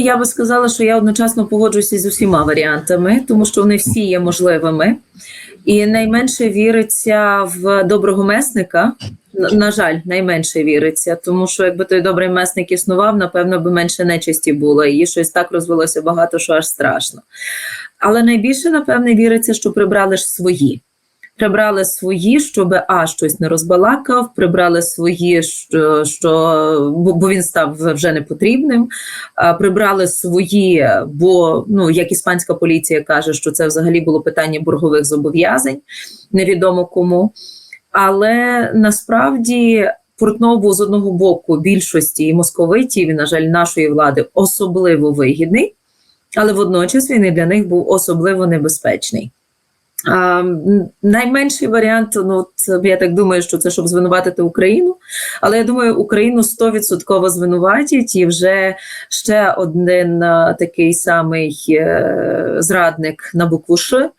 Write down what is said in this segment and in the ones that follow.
Я би сказала, що я одночасно погоджуюся з усіма варіантами, тому що вони всі є можливими. І найменше віриться в доброго месника. На, жаль, найменше віриться, тому що якби той добрий месник існував, напевно, би менше нечисті було. І щось так розвелося багато, що аж страшно. Але найбільше, напевне, віриться, що прибрали ж свої. Прибрали свої, щоб а щось не розбалакав, прибрали свої, що, що бо, він став вже непотрібним. А, прибрали свої, бо ну як іспанська поліція каже, що це взагалі було питання боргових зобов'язань, невідомо кому. Але насправді Портнов був з одного боку більшості і московитів, і, на жаль, нашої влади особливо вигідний, але водночас він і для них був особливо небезпечний. Найменший варіант, ну от, я так думаю, що це щоб звинуватити Україну. Але я думаю, Україну 100% звинуватять, і вже ще один а, такий самий е, зрадник на букву Ш.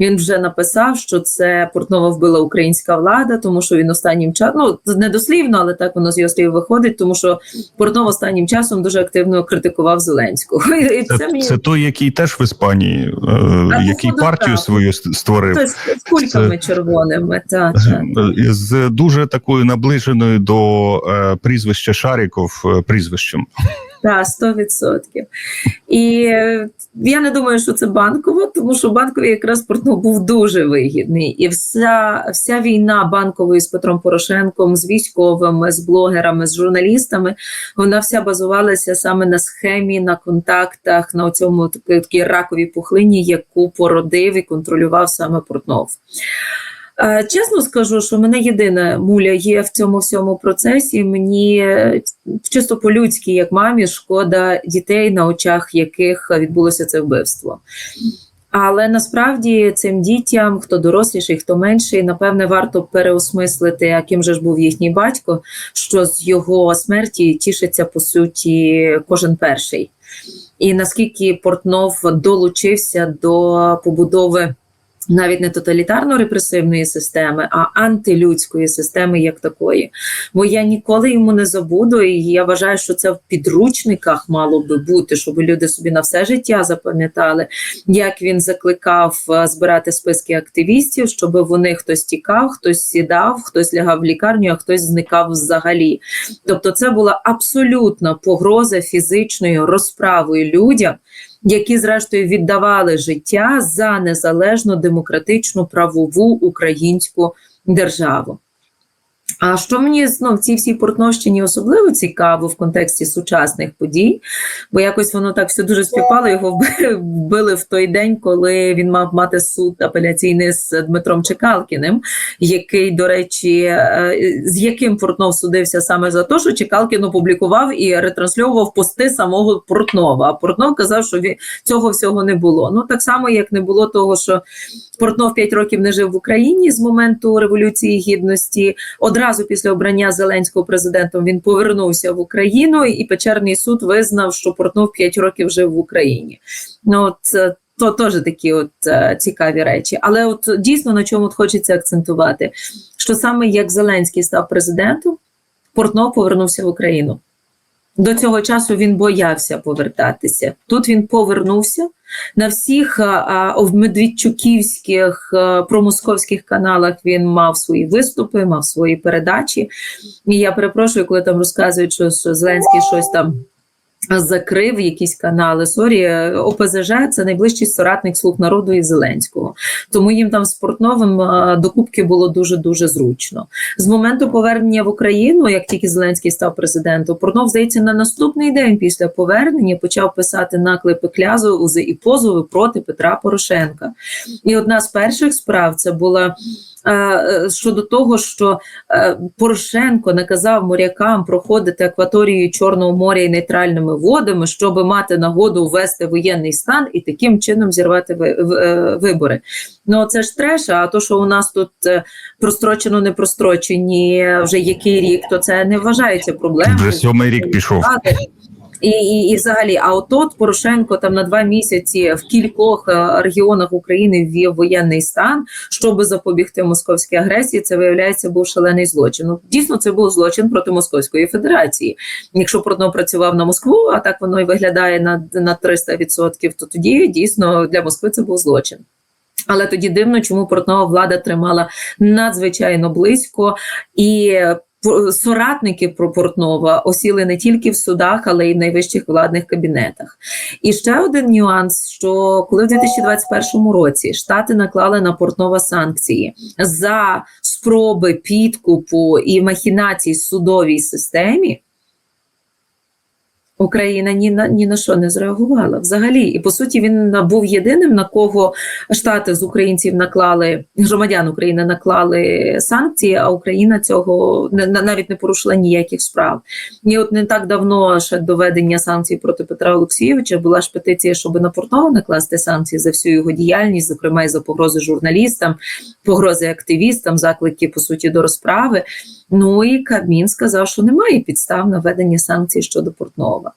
Він вже написав, що це Портнова вбила українська влада, тому що він останнім часом, ну не дослівно, але так воно з його слів виходить, тому що Портнов останнім часом дуже активно критикував Зеленського. І це, Це, мені це той, який теж в Іспанії, е, А, який партію так. свою створив. Хтось з кульками червоними. Та, та. Е, З дуже такою наближеною до е, прізвища Шаріков е, прізвищем. Так, 100%. І е, я не думаю, що це банково, тому що банковий якраз Портнов був дуже вигідний. І вся, вся війна банкової з Петром Порошенком, з військовими, з блогерами, з журналістами, вона вся базувалася саме на схемі, на контактах, на цьому такій раковій пухлині, яку породив і контролював саме Портнов. Е, Чесно скажу, що мене єдина муля є в цьому всьому процесі. Мені е, чисто по-людськи, як мамі, шкода дітей, на очах яких відбулося це вбивство. Але насправді цим дітям, хто доросліший, хто менший, напевне, варто переосмислити, а ким же ж був їхній батько, що з його смерті тішиться по суті кожен перший. І наскільки Портнов долучився до побудови навіть не тоталітарно-репресивної системи, а антилюдської системи як такої. Бо я ніколи йому не забуду, і я вважаю, що це в підручниках мало би бути, щоб люди собі на все життя запам'ятали, як він закликав е, збирати списки активістів, щоб вони хтось тікав, хтось сідав, хтось лягав в лікарню, а хтось зникав взагалі. Тобто, це була абсолютна погроза фізичною розправою людям, які зрештою віддавали життя за незалежну демократичну правову українську державу. А що мені ну, в цій всій Портновщині особливо цікаво в контексті сучасних подій, бо якось воно так все дуже співпало, його вбили, в той день, коли він мав мати суд апеляційний з Дмитром Чекалкіним, який, до речі, е, з яким Портнов судився саме за те, що Чекалкін опублікував і ретрансльовував пости самого Портнова. А Портнов казав, що цього всього не було. Ну так само, як не було того, що Портнов 5 років не жив в Україні з моменту Революції Гідності. Одразу після обрання Зеленського президентом він повернувся в Україну, і Печерний суд визнав, що Портнов 5 років жив в Україні. Ну от е, то теж такі от е, цікаві речі. Але от дійсно на чому от хочеться акцентувати, що саме як Зеленський став президентом, Портнов повернувся в Україну. До цього часу він боявся повертатися. Тут він повернувся на всіх в медведчуківських промосковських каналах. Він мав свої виступи, мав свої передачі. І я перепрошую, коли там розказують, що, що Зеленський щось там. Закрив якісь канали. Сорі, ОПЗЖ це найближчий соратник слуг народу і Зеленського. Тому їм там з Портновим а, до кубки було дуже дуже зручно. З моменту повернення в Україну, як тільки Зеленський став президентом, Портнов здається на наступний день після повернення почав писати наклепи клязу і позови проти Петра Порошенка. І одна з перших справ це була. Е, Щодо того, що е, Порошенко наказав морякам проходити акваторією Чорного моря і нейтральними водами, щоб мати нагоду ввести воєнний стан і таким чином зірвати е, вибори. Ну це ж треш, а то, що у нас тут е, прострочено, не прострочені вже який рік, то це не вважається проблемою. Вже сьомий рік пішов. І, і, і взагалі, а от от Порошенко там на два місяці в кількох е, регіонах України ввів воєнний стан, щоб запобігти московській агресії. Це виявляється був шалений злочин. Ну дійсно це був злочин проти Московської Федерації. Якщо Портнов працював на Москву, а так воно і виглядає на, на 300%, то тоді дійсно для Москви це був злочин. Але тоді дивно, чому Портнова влада тримала надзвичайно близько і. Про Портнова осіли не тільки в судах, але й в найвищих владних кабінетах. І ще один нюанс: що коли в 2021 році Штати наклали на Портнова санкції за спроби підкупу і махінацій в судовій системі, Україна ні на ні на що не зреагувала взагалі. І по суті, він був єдиним, на кого штати з українців наклали громадян України наклали санкції, а Україна цього не на- навіть не порушила ніяких справ. І от не так давно ще до введення санкцій проти Петра Олексійовича була ж петиція, щоб на Портнова накласти санкції за всю його діяльність, зокрема і за погрози журналістам, погрози активістам, заклики по суті до розправи. Ну і Кабмін сказав, що немає підстав на введення санкцій щодо Портнова.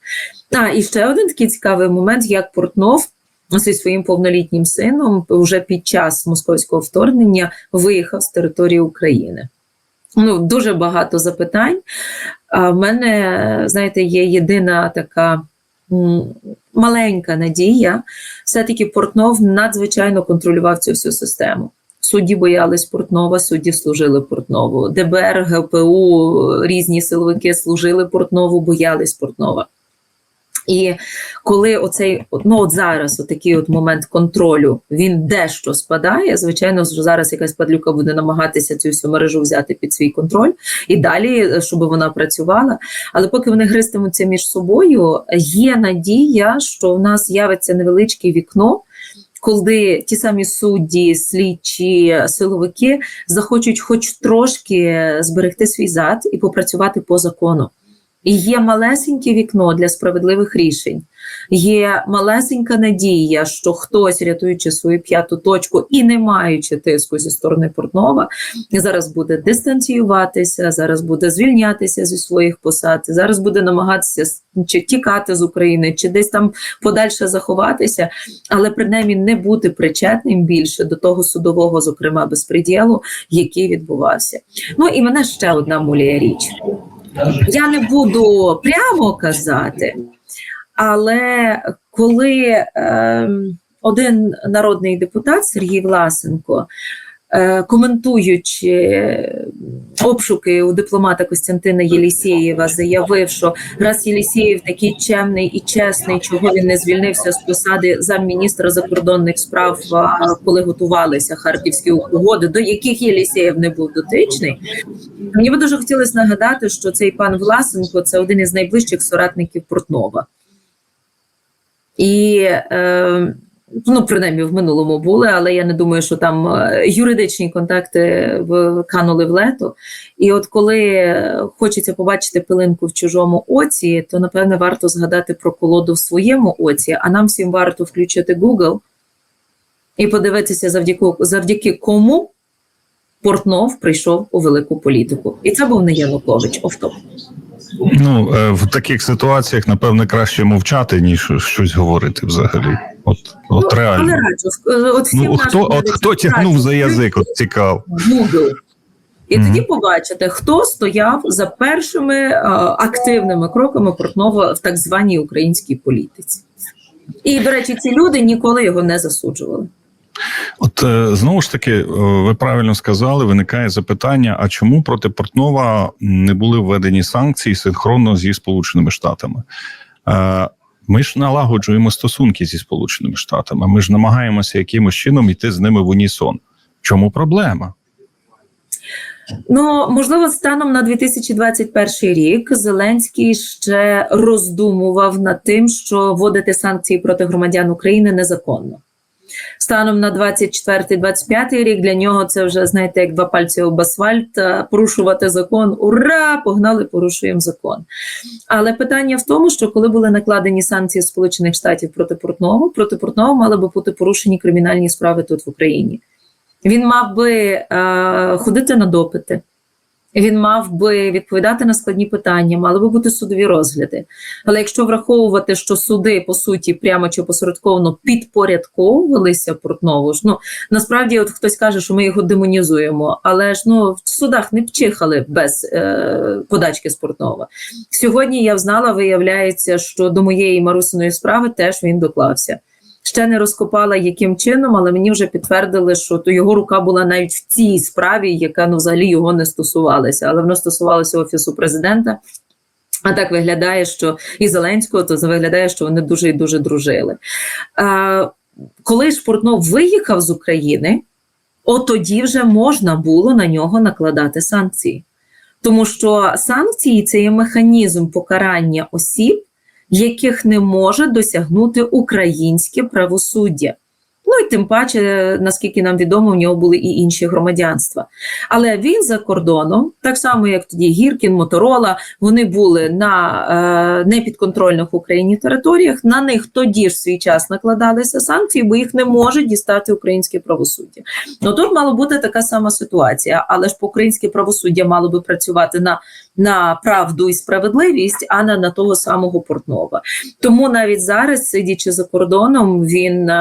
А і ще один такий цікавий момент, як Портнов зі своїм повнолітнім сином вже під час московського вторгнення виїхав з території України. Ну, дуже багато запитань. А в мене, знаєте, є єдина така маленька надія. Все-таки Портнов надзвичайно контролював цю всю систему. Судді боялись Портнова, судді служили Портнову. ДБР, ГПУ, різні силовики служили Портнову, боялись Портнова. І коли оцей ну от зараз отакий от момент контролю він дещо спадає. Звичайно, зараз якась падлюка буде намагатися цю всю мережу взяти під свій контроль і далі, щоб вона працювала. Але поки вони гристимуться між собою, є надія, що в нас з'явиться невеличке вікно. Коли ті самі судді, слідчі, силовики захочуть хоч трошки зберегти свій зад і попрацювати по закону. І є малесеньке вікно для справедливих рішень. Є малесенька надія, що хтось, рятуючи свою п'яту точку і не маючи тиску зі сторони Портнова, зараз буде дистанціюватися, зараз буде звільнятися зі своїх посад, зараз буде намагатися чи тікати з України, чи десь там подальше заховатися, але принаймні не бути причетним більше до того судового, зокрема, безпреділу, який відбувався. Ну і мене ще одна муляє річ. Я не буду прямо казати, але коли ем, один народний депутат Сергій Власенко, е, коментуючи е, обшуки у дипломата Костянтина Єлісєєва, заявив, що раз Єлісєєв такий чемний і чесний, чого він не звільнився з посади замміністра закордонних справ, коли готувалися харківські угоди, до яких Єлісєєв не був дотичний. Мені би дуже хотілося нагадати, що цей пан Власенко це один із найближчих соратників Портнова. І е, ну, принаймні в минулому були, але я не думаю, що там е, юридичні контакти в- канули в лето. І от коли хочеться побачити пилинку в чужому оці, то напевне варто згадати про колоду в своєму оці, а нам всім варто включити Google і подивитися, завдяки, завдяки кому Портнов прийшов у велику політику. І це був не Янукович, офтоп. Ну е, в таких ситуаціях напевне краще мовчати, ніж щось говорити взагалі. От, от Ну, реально. Раджу, е, от всім Ну, хто, от хто тягнув за язик, от цікаво. Google. І Мгм. тоді побачите, хто стояв за першими е, активними кроками Портнова в так званій українській політиці. І, до речі, ці люди ніколи його не засуджували. От е, знову ж таки, е, ви правильно сказали, виникає запитання: а чому проти Портнова не були введені санкції синхронно зі Сполученими Штатами? Е, Ми ж налагоджуємо стосунки зі Сполученими Штатами. Ми ж намагаємося якимось чином йти з ними в унісон. Чому проблема? Ну, можливо, станом на 2021 рік Зеленський ще роздумував над тим, що вводити санкції проти громадян України незаконно. Станом на 24-25 рік для нього це вже знаєте, як два пальці об асфальт, е, порушувати закон. Ура! Погнали, порушуємо закон. Але питання в тому, що коли були накладені санкції Сполучених Штатів проти Портнова, проти Портнова мали би бути порушені кримінальні справи тут в Україні. Він мав би е, ходити на допити. Він мав би відповідати на складні питання, мали би бути судові розгляди. Але якщо враховувати, що суди по суті прямо чи посередковано підпорядковувалися Портнову, ж ну насправді, от хтось каже, що ми його демонізуємо, але ж ну в судах не пчихали без е, подачки з. Сьогодні я взнала, виявляється, що до моєї Марусиної справи теж він доклався. Ще не розкопала яким чином, але мені вже підтвердили, що то його рука була навіть в цій справі, яка ну взагалі його не стосувалася, але воно стосувалося офісу президента. А так виглядає, що і Зеленського, то виглядає, що вони дуже і дуже дружили. А, коли Портнов виїхав з України, от тоді вже можна було на нього накладати санкції. Тому що санкції це є механізм покарання осіб, яких не може досягнути українське правосуддя. Ну і тим паче, наскільки нам відомо, в нього були і інші громадянства. Але він за кордоном, так само як тоді Гіркін, Моторола, вони були на е, непідконтрольних Україні територіях. На них тоді ж свій час накладалися санкції, бо їх не може дістати українське правосуддя. Ну тут мала бути така сама ситуація, але ж по українське правосуддя мало би працювати на, на правду і справедливість, а не на того самого Портнова. Тому навіть зараз, сидячи за кордоном, він.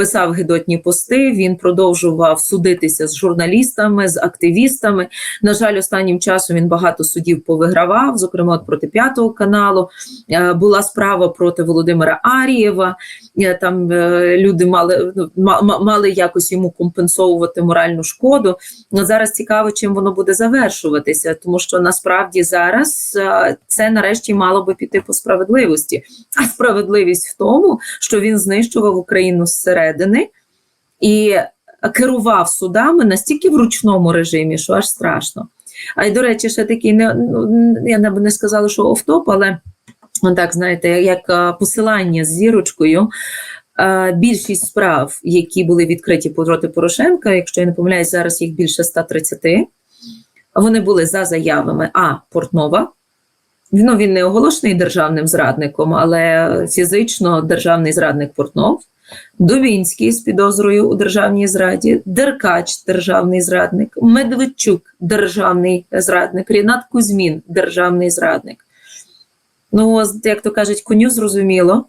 Писав гидотні пости, він продовжував судитися з журналістами, з активістами. На жаль, останнім часом він багато судів повигравав, зокрема от проти п'ятого каналу. Е, Була справа проти Володимира Арієва. Е, Там е, люди мали ну, ма- ма- мали якось йому компенсовувати моральну шкоду. Ну, Зараз цікаво, чим воно буде завершуватися, тому що насправді зараз це нарешті мало би піти по справедливості. А справедливість в тому, що він знищував Україну зсередини і керував судами настільки в ручному режимі, що аж страшно. А й до речі, ще такий не ну, я б не сказала, що офтоп, але ну, так знаєте, як е, посилання з зірочкою. Е, Більшість справ, які були відкриті проти Порошенка, якщо я не помиляюсь, зараз їх більше 130, вони були за заявами А. Портнова. Ну, він не оголошений державним зрадником, але фізично державний зрадник Портнов, Дубінський з підозрою у державній зраді, Деркач державний зрадник, Медведчук державний зрадник, Рінат Кузьмін державний зрадник. Ну, як то кажуть, коню зрозуміло.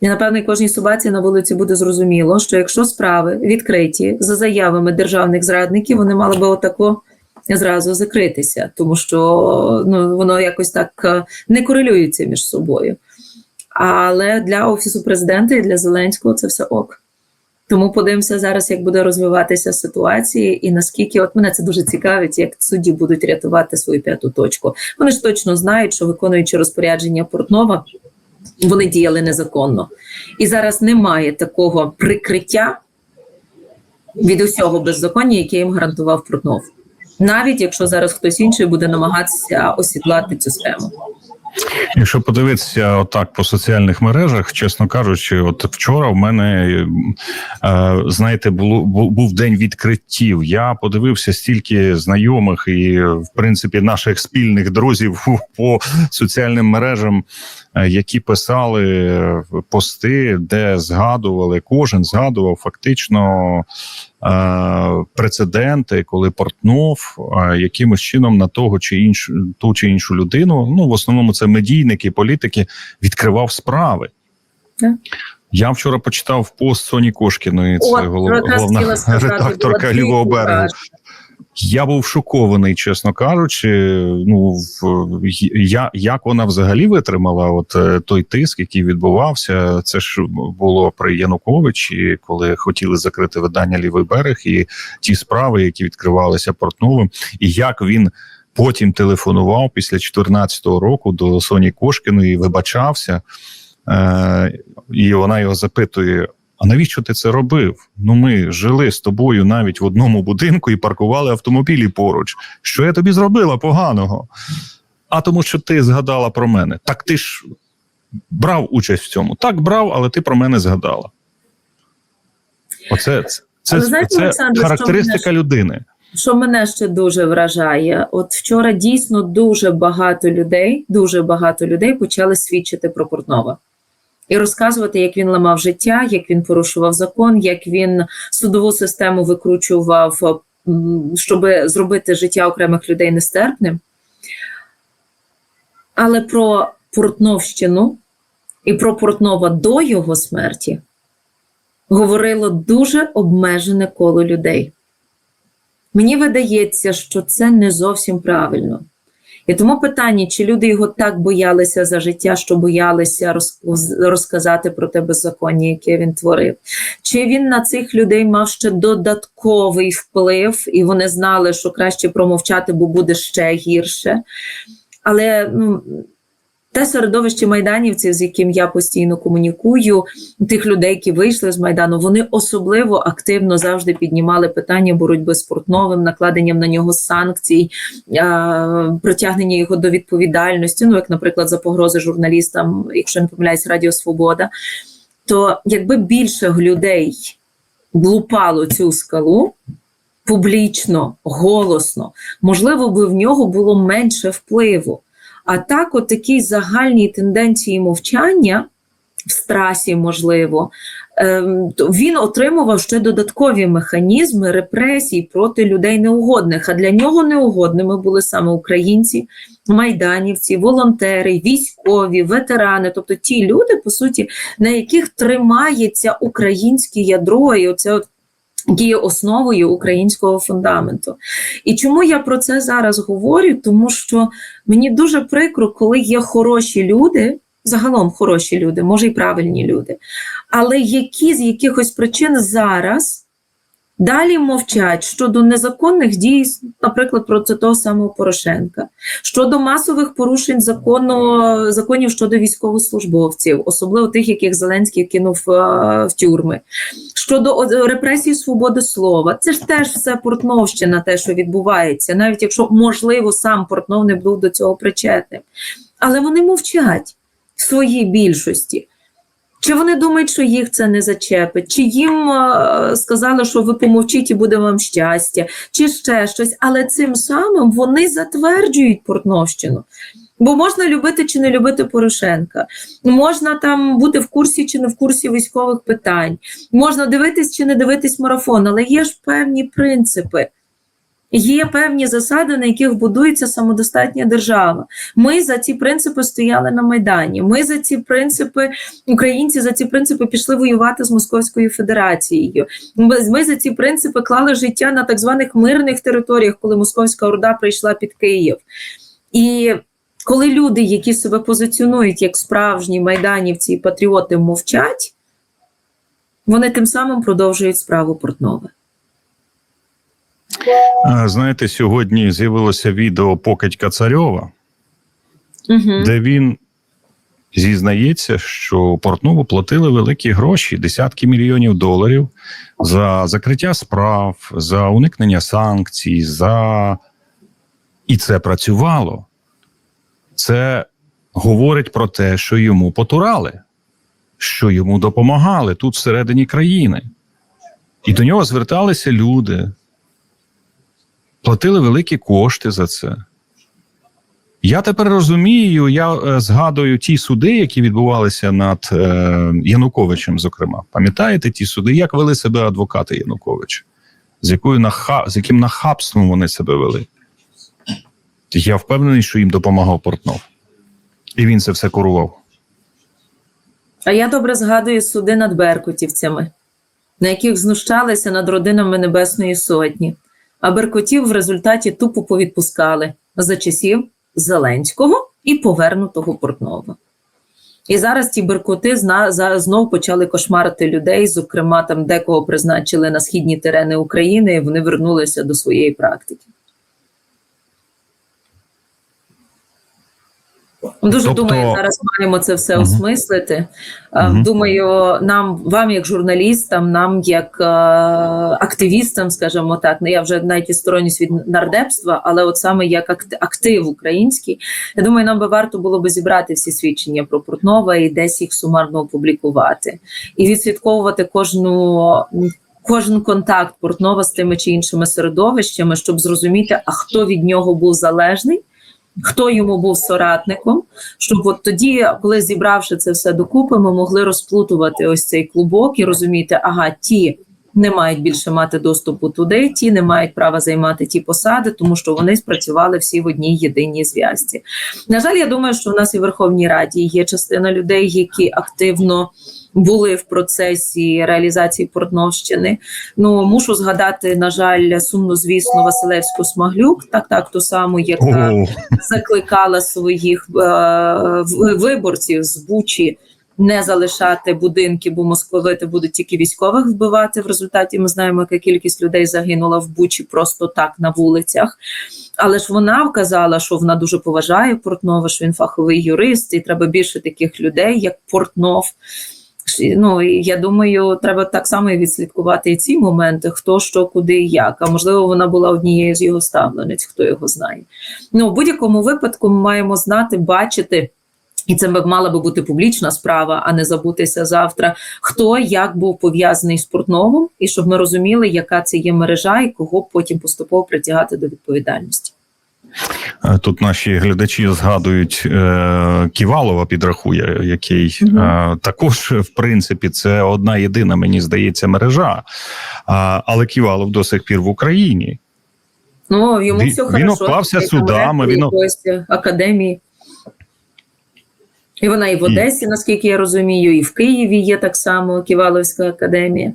І, напевно, кожній собаці на вулиці буде зрозуміло, що якщо справи відкриті за заявами державних зрадників, вони мали би отако зразу закритися, тому що ну, воно якось так е, не корелюється між собою. Але для Офісу президента і для Зеленського це все ок. Тому подивимося зараз, як буде розвиватися ситуація, і наскільки от мене це дуже цікавить, як судді будуть рятувати свою п'яту точку. Вони ж точно знають, що виконуючи розпорядження Портнова, вони діяли незаконно. І зараз немає такого прикриття від усього беззаконня, яке їм гарантував Портнов. Навіть якщо зараз хтось інший буде намагатися осідлати цю схему. Якщо подивитися отак по соціальних мережах, чесно кажучи, от вчора в мене е, знаєте, було бу- був день відкриттів. Я подивився стільки знайомих і, в принципі, наших спільних друзів по соціальним мережам, які писали е, пости, де згадували, кожен згадував фактично. е, Прецеденти, коли Портнов е, якимось чином на того чи іншу ту чи іншу людину, ну в основному це медійники, політики, відкривав справи. Так. Я вчора почитав пост Соні Кошкіної, це От, голов, головна редакторка лівого берегу. Я був шокований, чесно кажучи. Ну я як вона взагалі витримала от е, той тиск, який відбувався. Це ж було при Януковичі, коли хотіли закрити видання Лівий берег, і ті справи, які відкривалися Портновим, і як він. Потім телефонував після 2014 року до Соні Кошкіної, вибачався, е, і вона його запитує: а навіщо ти це робив? Ну, ми жили з тобою навіть в одному будинку і паркували автомобілі поруч. Що я тобі зробила поганого? А тому, що ти згадала про мене. Так ти ж брав участь в цьому. Так брав, але ти про мене згадала. Оце це, це, знаєте, це Олександр, що характеристика мене людини. Що мене ще дуже вражає, от вчора дійсно дуже багато людей, дуже багато людей почали свідчити про Портнова і розказувати, як він ламав життя, як він порушував закон, як він судову систему викручував щоб зробити життя окремих людей нестерпним. Але про Портновщину і про Портнова до його смерті говорило дуже обмежене коло людей. Мені видається, що це не зовсім правильно. І тому питання, чи люди його так боялися за життя, що боялися розказати про те беззаконня, яке він творив, чи він на цих людей мав ще додатковий вплив, і вони знали, що краще промовчати, бо буде ще гірше. Але ну, те середовище майданівців, з яким я постійно комунікую, тих людей, які вийшли з майдану, вони особливо активно завжди піднімали питання боротьби з Портновим, накладенням на нього санкцій, притягнення його до відповідальності. Ну, як, наприклад, за погрози журналістам, якщо не помиляюсь, Радіо Свобода. То якби більше людей лупало цю скалу публічно, голосно, можливо, би в нього було менше впливу. А так, от такій загальній тенденції мовчання в страсі, можливо, ем, він отримував ще додаткові механізми репресій проти людей неугодних. А для нього неугодними були саме українці, майданівці, волонтери, військові, ветерани, тобто ті люди, по суті, на яких тримається українське ядро, і оце от є основою українського фундаменту. І чому я про це зараз говорю? Тому що мені дуже прикро, коли є хороші люди, загалом хороші люди, може й правильні люди, але які з якихось причин зараз далі мовчать щодо незаконних дій, наприклад, про це того самого Порошенка, щодо масових порушень закону, законів щодо військовослужбовців, особливо тих, яких Зеленський кинув е, в тюрми. Щодо репресії свободи слова, це ж теж все Портновщина, те, що відбувається, навіть якщо можливо сам Портнов не був до цього причетним. Але вони мовчать в своїй більшості. Чи вони думають, що їх це не зачепить, чи їм е, сказали, що ви помовчіть і буде вам щастя, чи ще щось, але цим самим вони затверджують Портновщину. Бо можна любити чи не любити Порошенка, можна там бути в курсі чи не в курсі військових питань, можна дивитись чи не дивитись марафон, але є ж певні принципи. Є певні засади, на яких будується самодостатня держава. Ми за ці принципи стояли на Майдані. Ми за ці принципи, українці за ці принципи пішли воювати з Московською Федерацією. Ми, за ці принципи клали життя на так званих мирних територіях, коли Московська Орда прийшла під Київ. І коли люди, які себе позиціонують як справжні майданівці і патріоти, мовчать, вони тим самим продовжують справу Портнова. Е, Знаєте, сьогодні з'явилося відео покидька Царьова, Угу. де він зізнається, що Портнову платили великі гроші, десятки мільйонів доларів за закриття справ, за уникнення санкцій, за і це працювало. Це говорить про те, що йому потурали, що йому допомагали тут всередині країни. І до нього зверталися люди, платили великі кошти за це. Я тепер розумію, я е, згадую ті суди, які відбувалися над е, Януковичем, зокрема. Пам'ятаєте ті суди, як вели себе адвокати Януковича? З, якою наха... з яким нахабством вони себе вели? Я впевнений, що їм допомагав Портнов. І він це все курував. А я добре згадую суди над беркутівцями, на яких знущалися над родинами Небесної Сотні, а беркутів в результаті тупо повідпускали за часів Зеленського і повернутого Портнова. І зараз ті беркути зна, за, знов почали кошмарити людей, зокрема, там декого призначили на східні терени України, і вони вернулися до своєї практики. Дуже Тобто- думаю, зараз маємо це все Мгм. осмислити. Е, Мгм. Думаю, нам, вам, як журналістам, нам, як е, активістам, скажімо так, ну я вже навіть відсторонюсь від нардепства, але от саме як акт- актив український, я думаю, нам би варто було би зібрати всі свідчення про Портнова і десь їх сумарно опублікувати і відслідковувати кожну. Кожен контакт Портнова з тими чи іншими середовищами, щоб зрозуміти, а хто від нього був залежний, хто йому був соратником, щоб от тоді, коли зібравши це все докупи, ми могли розплутувати ось цей клубок і розуміти, ага, ті не мають більше мати доступу туди, ті не мають права займати ті посади, тому що вони спрацювали всі в одній єдиній зв'язці. На жаль, я думаю, що у нас і в Верховній Раді є частина людей, які активно були в процесі реалізації Портновщини. Ну мушу згадати, на жаль, сумно звісно, Василевську Смаглюк, так так ту саму, яка закликала своїх е, виборців з Бучі не залишати будинки, бо московити будуть тільки військових вбивати. В результаті ми знаємо, яка кількість людей загинула в Бучі просто так на вулицях. Але ж вона вказала, що вона дуже поважає Портнова, що він фаховий юрист, і треба більше таких людей, як Портнов. Ну я думаю, треба так само відслідкувати і ці моменти, хто що, куди і як. А можливо, вона була однією з його ставленець, хто його знає. Ну, в будь-якому випадку ми маємо знати, бачити. І це мала би бути публічна справа, а не забутися завтра, хто як був пов'язаний з Портновим, і щоб ми розуміли, яка це є мережа, і кого потім поступово притягати до відповідальності. Е, Тут наші глядачі згадують е, Ківалова підрахує, який е, також, в принципі, це одна єдина, мені здається, мережа. Але Ківалов до сих пір в Україні. Ну йому Він- все хорошо. Він там судами, він- академії. І вона і в Одесі, наскільки я розумію, і в Києві є так само Ківаловська академія.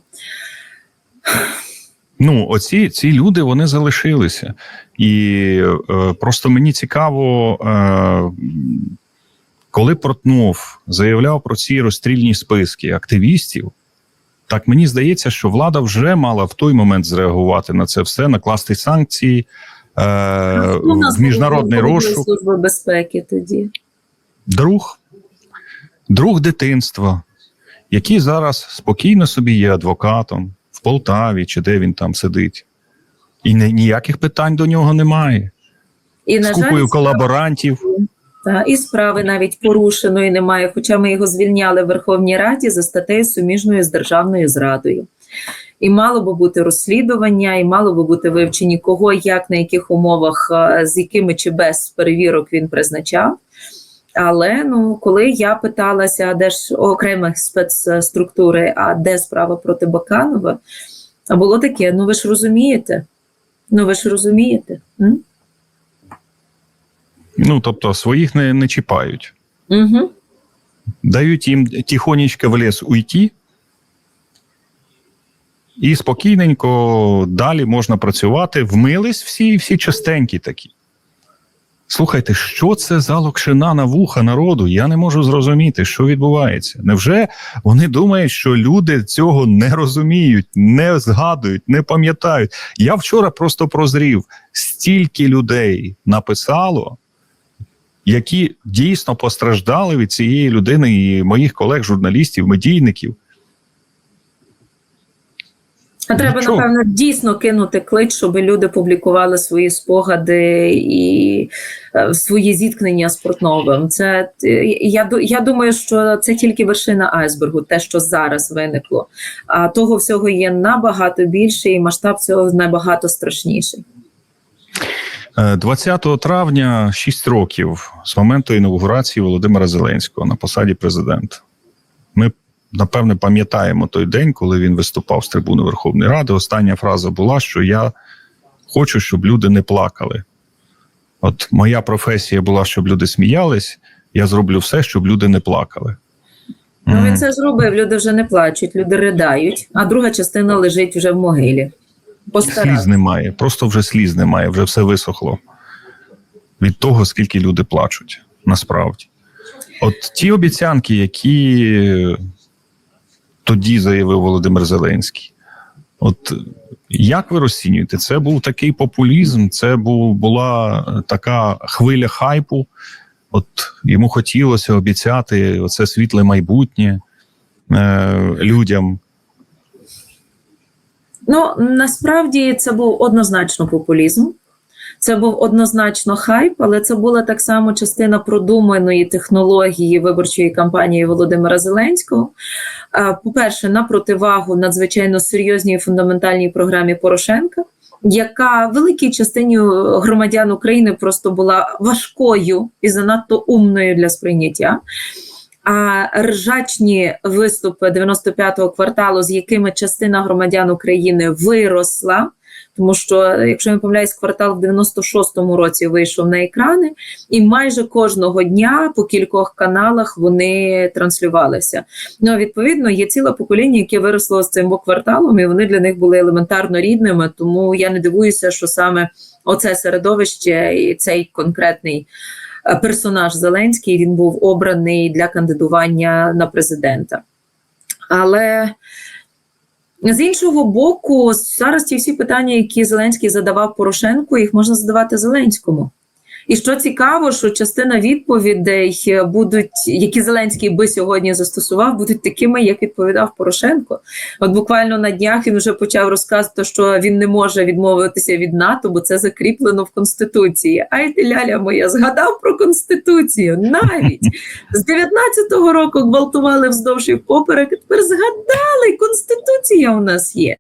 Ну, оці ці люди вони залишилися. І е, просто мені цікаво, е, коли Портнов заявляв про ці розстрільні списки активістів, так мені здається, що влада вже мала в той момент зреагувати на це все, накласти санкції е, в міжнародний розшук. служба безпеки тоді. Друг, друг дитинства, який зараз спокійно собі є адвокатом Полтаві чи де він там сидить. І не, ніяких питань до нього немає. І, З на купою жаль, колаборантів. Та, і справи навіть порушеної немає, хоча ми його звільняли в Верховній Раді за статтею суміжною з державною зрадою. І мало би бути розслідування, і мало би бути вивчені, кого, як, на яких умовах, е, з якими чи без перевірок він призначав. Але ну, коли я питалася, де ж окремі спецструктури, а де справа проти Баканова, було таке: ну ви ж розумієте? Ну ви ж розумієте? М? Ну, тобто, своїх не, не чіпають. Угу. Дають їм тихонечко в ліс уйти. І спокійненько далі можна працювати. Вмились всі, всі частенькі такі. Слухайте, що це за локшина на вуха народу? Я не можу зрозуміти, що відбувається. Невже вони думають, що люди цього не розуміють, не згадують, не пам'ятають? Я вчора просто прозрів, стільки людей написало, які дійсно постраждали від цієї людини і моїх колег, журналістів, медійників. А треба, Нічого. напевно, дійсно кинути клич, щоб люди публікували свої спогади і е, свої зіткнення з Портновим. Це е, я, я думаю, що це тільки вершина айсбергу, те, що зараз виникло. А того всього є набагато більше, і масштаб цього набагато страшніший. Е, 20 травня 6 років з моменту інаугурації Володимира Зеленського на посаді президента. Ми напевне пам'ятаємо той день, коли він виступав з трибуни Верховної Ради. Остання фраза була, що я хочу, щоб люди не плакали. От моя професія була, щоб люди сміялись. Я зроблю все, щоб люди не плакали. Ну він це зробив. Люди вже не плачуть, люди ридають, а друга частина лежить вже в могилі. Сліз немає, просто вже сліз немає, вже все висохло від того, скільки люди плачуть, насправді. От ті обіцянки, які тоді заявив Володимир Зеленський. От як ви розцінюєте? Це був такий популізм, це був, була така хвиля хайпу. От йому хотілося обіцяти оце світле майбутнє е, людям. Ну насправді це був однозначно популізм. Це був однозначно хайп, але це була так само частина продуманої технології виборчої кампанії Володимира Зеленського. По-перше, на противагу надзвичайно серйозній фундаментальній програмі Порошенка, яка великій частині громадян України просто була важкою і занадто умною для сприйняття. А ржачні виступи 95-го кварталу, з якими частина громадян України виросла, тому що, якщо я не помиляюсь, квартал в 96-му році вийшов на екрани, і майже кожного дня по кількох каналах вони транслювалися. Ну, відповідно, є ціле покоління, яке виросло з цим кварталом, і вони для них були елементарно рідними. Тому я не дивуюся, що саме оце середовище і цей конкретний е, персонаж Зеленський він був обраний для кандидування на президента. Але з іншого боку, зараз ті всі питання, які Зеленський задавав Порошенку, їх можна задавати Зеленському. І що цікаво, що частина відповідей будуть, які Зеленський би сьогодні застосував, будуть такими, як відповідав Порошенко. От буквально на днях він вже почав розказувати, що він не може відмовитися від НАТО, бо це закріплено в конституції. Ай ти ляля моя, згадав про конституцію навіть з 19-го року гвалтували вздовж і впоперек. а Тепер згадали, конституція у нас є.